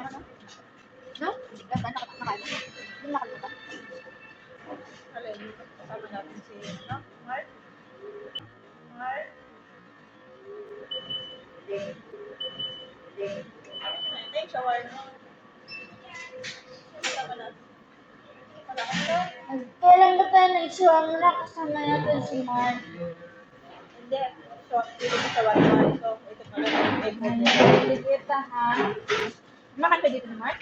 no? Ganda, naka- nakain mo. Hindi mo nakalimutan. Alin, kasama natin si, no? Mark? Mark? Ito yung shawarma. Kasama natin. Wala ka na? Kailan ba tayo nag-shawarma kasama natin si Mark? Hindi. So, dito sa shawarma. Ito, ito pala. Egg Hindi kita, ha? Makan ka dito ni Mark?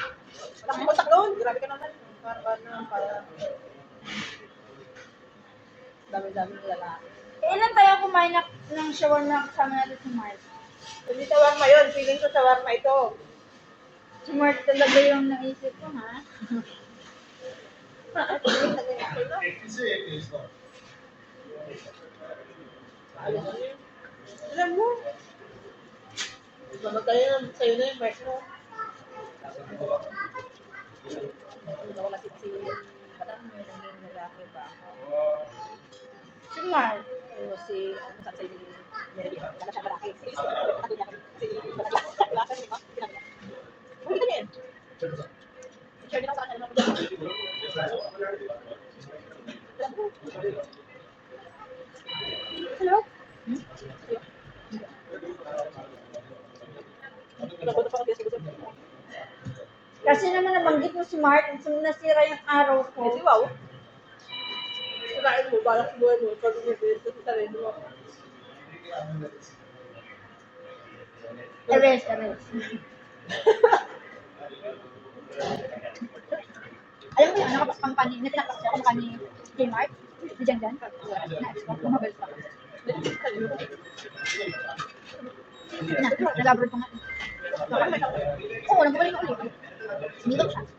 Takbo mo taklon. Grabe ka naman. Para, para, para. Dami-dami ng lalaki. Kailan tayo kumain na, ng shawarma kasama natin si Mark? Hindi shawarma yun. Feeling ko shawarma ito. Si Mark talaga yung naisip ko, ha? Alam mo. Mamagkaya na sa'yo na yung mark mo. Hindi ako nasipsili. Parang may naging lalaki ba ako? Si Mark. O si, ano sa sa'yo ni Mary? Wala siya lalaki. Si Uy, ito niya. Share din ako sa kanya naman. Alam mo. Hello? Napunta pa ako kaya siguro. Kasi naman nabanggit mo si Mark, nasira yung araw ko. Kasi wow. Sirain mo, balak buhay mo, pag umibig sa sarili mo. Erase, erase. Alam mo yun, ano kapag company, na tinakas siya, company kay Mark, ni Jan Jan, na-export, lumabas pa. Na, nag-abroad pa nga. Oo, nagpapalik na ulit. 你都不上去